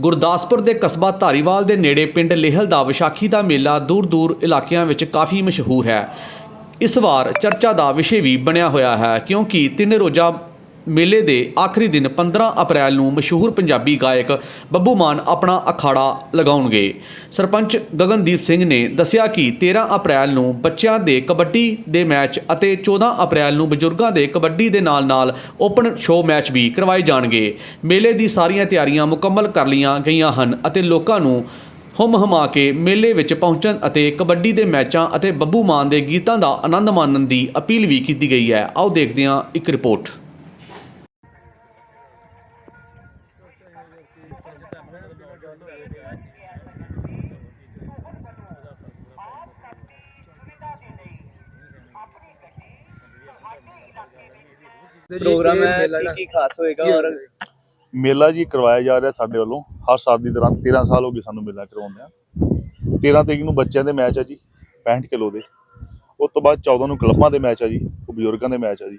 ਗੁਰਦਾਸਪੁਰ ਦੇ ਕਸਬਾ ਧਾਰੀਵਾਲ ਦੇ ਨੇੜੇ ਪਿੰਡ ਲੇਹਲ ਦਾ ਵਿਸਾਖੀ ਦਾ ਮੇਲਾ ਦੂਰ-ਦੂਰ ਇਲਾਕਿਆਂ ਵਿੱਚ ਕਾਫੀ ਮਸ਼ਹੂਰ ਹੈ। ਇਸ ਵਾਰ ਚਰਚਾ ਦਾ ਵਿਸ਼ੇ ਵੀ ਬਣਿਆ ਹੋਇਆ ਹੈ, ਕਿਉਂਕਿ ਤਿੰਨ ਰੋਜ਼ਾ ਮੇਲੇ ਦੇ ਆਖਰੀ ਦਿਨ 15 ਅਪ੍ਰੈਲ ਨੂੰ ਮਸ਼ਹੂਰ ਪੰਜਾਬੀ ਗਾਇਕ ਬੱਬੂ ਮਾਨ ਆਪਣਾ ਅਖਾੜਾ ਲਗਾਉਣਗੇ। ਸਰਪੰਚ ਗਗਨਦੀਪ ਸਿੰਘ ਨੇ ਦੱਸਿਆ ਕਿ 13 ਅਪ੍ਰੈਲ ਨੂੰ ਬੱਚਿਆਂ ਦੇ ਕਬੱਡੀ ਦੇ ਮੈਚ ਅਤੇ 14 ਅਪ੍ਰੈਲ ਨੂੰ ਬਜ਼ੁਰਗਾਂ ਦੇ ਕਬੱਡੀ ਦੇ ਨਾਲ-ਨਾਲ ਓਪਨ ਸ਼ੋਅ ਮੈਚ ਵੀ ਕਰਵਾਏ ਜਾਣਗੇ। ਮੇਲੇ ਦੀ ਸਾਰੀਆਂ ਤਿਆਰੀਆਂ ਮੁਕੰਮਲ ਕਰ ਲਈਆਂ ਗਈਆਂ ਹਨ ਅਤੇ ਲੋਕਾਂ ਨੂੰ ਹੁਮ ਹਮਾ ਕੇ ਮੇਲੇ ਵਿੱਚ ਪਹੁੰਚਣ ਅਤੇ ਕਬੱਡੀ ਦੇ ਮੈਚਾਂ ਅਤੇ ਬੱਬੂ ਮਾਨ ਦੇ ਗੀਤਾਂ ਦਾ ਆਨੰਦ ਮਾਣਨ ਦੀ ਅਪੀਲ ਵੀ ਕੀਤੀ ਗਈ ਹੈ। ਆਓ ਦੇਖਦੇ ਹਾਂ ਇੱਕ ਰਿਪੋਰਟ। ਪ੍ਰੋਗਰਾਮ ਹੈ ਕੀ ਕੀ ਖਾਸ ਹੋਏਗਾ ਔਰ ਮੇਲਾ ਜੀ ਕਰਵਾਇਆ ਜਾ ਰਿਹਾ ਸਾਡੇ ਵੱਲੋਂ ਹਰ ਸਾਲ ਦੀ ਤਰ੍ਹਾਂ 13 ਸਾਲ ਹੋ ਗਏ ਸਾਨੂੰ ਮੇਲਾ ਕਰਵਾਉਂਦੇ ਆ 13 ਤਰੀਕ ਨੂੰ ਬੱਚਿਆਂ ਦੇ ਮੈਚ ਆ ਜੀ 65 ਕਿਲੋ ਦੇ। ਉਸ ਤੋਂ ਬਾਅਦ 14 ਨੂੰ ਕਲੱਬਾਂ ਦੇ ਮੈਚ ਆ ਜੀ ਉਹ ਬਜ਼ੁਰਗਾਂ ਦੇ ਮੈਚ ਆ ਜੀ।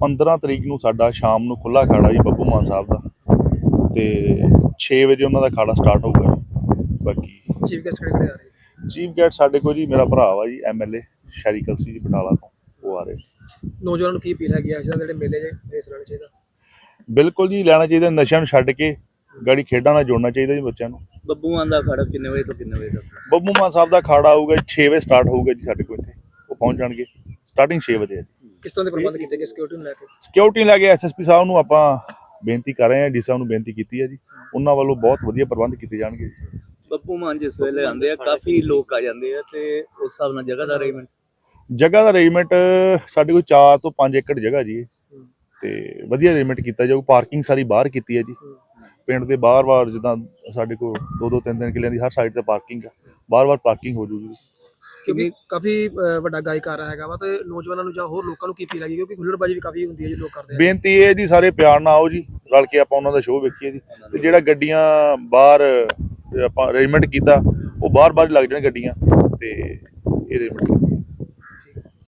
15 ਤਰੀਕ ਨੂੰ ਸਾਡਾ ਸ਼ਾਮ ਨੂੰ ਖੁੱਲਾ ਖਾੜਾ ਜੀ ਬੱਬੂ ਮਾਨ ਸਾਹਿਬ ਦਾ। ਤੇ 6 ਵਜੇ ਉਹਨਾਂ ਦਾ ਖਾੜਾ ਸਟਾਰਟ ਹੋਊਗਾ ਜੀ। ਬਾਕੀ ਚੀਫ ਗੈਸਟ ਕਿਹੜੇ ਕਿਹੜੇ ਆ ਰਹੇ? ਚੀਫ ਗੈਸਟ ਸਾਡੇ ਕੋਲ ਜੀ ਮੇਰਾ ਭਰਾ ਵਾ ਜੀ ਐਮਐਲਏ ਸ਼ੈਰੀ ਕਲਸੀ ਜੀ ਬਟਾਲਾ ਤੋਂ ਉਹ ਆ ਰਹੇ। ਨੌਜਵਾਨਾਂ ਨੂੰ ਕੀ ਅਪੀਲ ਹੈਗੀ ਆ ਇਸ ਜਿਹੜੇ ਮੇਲੇ 'ਚ ਇਸ ਰਹਿਣਾ ਚਾਹੀਦਾ? ਬਿਲਕੁਲ ਜੀ ਲੈਣਾ ਚਾਹੀਦਾ ਨਸ਼ਿਆਂ ਨੂੰ ਛੱਡ ਕੇ ਗਾੜੀ ਖੇਡਾਂ ਨਾਲ ਜੋੜਨਾ ਚਾਹੀਦਾ ਜੀ ਬੱਚਿਆਂ ਨੂੰ। ਬੱਬੂ ਮਾਨ ਦਾ ਖੜਾ ਕਿੰਨੇ ਵਜੇ ਤੋਂ ਕਿੰਨੇ ਵਜੇ ਤੱਕ? ਬੱਬੂ ਮਾਨ ਸਾਹਿਬ ਦਾ ਖਾੜਾ ਆਊਗਾ 6 ਵਜੇ ਸਟਾਰਟ ਹੋਊਗਾ ਜੀ ਸਾਡੇ ਕੋਲ ਇੱਥੇ ਉਹ ਪਹੁੰਚ ਜਾਣਗੇ ਸਟਾਰਟਿੰਗ 6 ਵਜੇ ਹੈ ਕਿਸ ਤਰ੍ਹਾਂ ਦੇ ਪ੍ਰਬੰਧ ਕੀਤੇ ਗਏ ਸਿਕਿਉਰਿਟੀ ਨੂੰ ਲੈ ਕੇ? ਸਿਕਿਉਰਿਟੀ ਲੈ ਕੇ ਐਸਐਸਪੀ ਸਾਹਿਬ ਨੂੰ ਆਪਾਂ ਬੇਨਤੀ ਕਰ ਰਹੇ ਹਾਂ ਡੀ ਸਾਹਿਬ ਨੂੰ ਬੇਨਤੀ ਕੀਤੀ ਹੈ ਜੀ। ਉਹਨਾਂ ਵੱਲੋਂ ਬਹੁਤ ਵਧੀਆ ਪ੍ਰਬੰਧ ਕੀਤੇ ਜਾਣਗੇ ਜੀ। ਬੱਬੂ ਮਾਨ ਜਿਸ ਵੇਲੇ ਆਉਂਦੇ ਆ ਕਾਫੀ ਲੋਕ ਆ ਜਾਂਦੇ ਆ ਤੇ ਉਸ ਹਿਸਾਬ ਨਾਲ ਜਗ੍ਹਾ ਦਾ ਅਰੇਂਜਮੈਂਟ ਜਗ੍ਹਾ ਦਾ ਅਰੇਂਜਮੈਂਟ ਸਾਡੇ ਕੋਲ 4 ਤੋਂ 5 ਏਕੜ ਜਗ੍ਹਾ ਜੀ। ਤੇ ਵਧੀਆ ਅਰੇਂਜਮੈਂਟ ਕੀਤਾ ਜਾਊ ਪਾਰਕਿੰਗ ਸਾਰੀ ਬਾਹਰ ਕੀਤੀ ਹੈ ਜੀ। ਪਿੰਡ ਦੇ ਬਾਹਰ-ਬਾਹਰ ਜਿੱਦਾਂ ਸਾਡੇ ਕੋਲ 2-2 3-3 ਕਿੱਲਿਆਂ ਦੀ ਹਰ ਸਾਈਡ ਤੇ ਪਾਰਕਿੰਗ ਆ। ਬਾਹਰ-ਬਾਹਰ ਪਾਰਕਿੰਗ ਹੋ ਜੂਗੀ ਕਿਉਂਕਿ ਕਾਫੀ ਵੱਡਾ ਗਾਇਕ ਆ ਰਿਹਾ ਹੈਗਾ ਵਾ ਤੇ ਨੌਜਵਾਨਾਂ ਨੂੰ ਜਾਂ ਹੋਰ ਲੋਕਾਂ ਨੂੰ ਕੀ ਅਪੀਲ ਹੈਗੀ ਕਿਉਂਕਿ ਹੁੱਲੜਬਾਜੀ ਵੀ ਕਾਫੀ ਹੁੰਦੀ ਹੈ ਜੀ ਲੋਕ ਕਰਦੇ ਆ। ਬੇਨਤੀ ਇਹ ਹੈ ਜੀ ਸਾਰੇ ਪਿਆਰ ਨਾਲ ਆਓ ਜੀ। ਰਲ ਕੇ ਆਪਾਂ ਉਹਨਾਂ ਦਾ ਸ਼ੋਅ ਵੇਖੀਏ ਜੀ। ਤੇ ਜਿਹੜਾ ਗੱਡੀਆਂ ਬਾਹਰ ਆਪਾਂ ਅਰੇਂਜਮੈਂਟ ਕੀਤਾ, ਉਹ ਬਾਹਰ ਬਾਹਰ ਲੱਗ ਜਾਣ ਗੱਡੀਆਂ, ਤੇ ਇਹ ਅਰੇਂਜਮੈਂਟ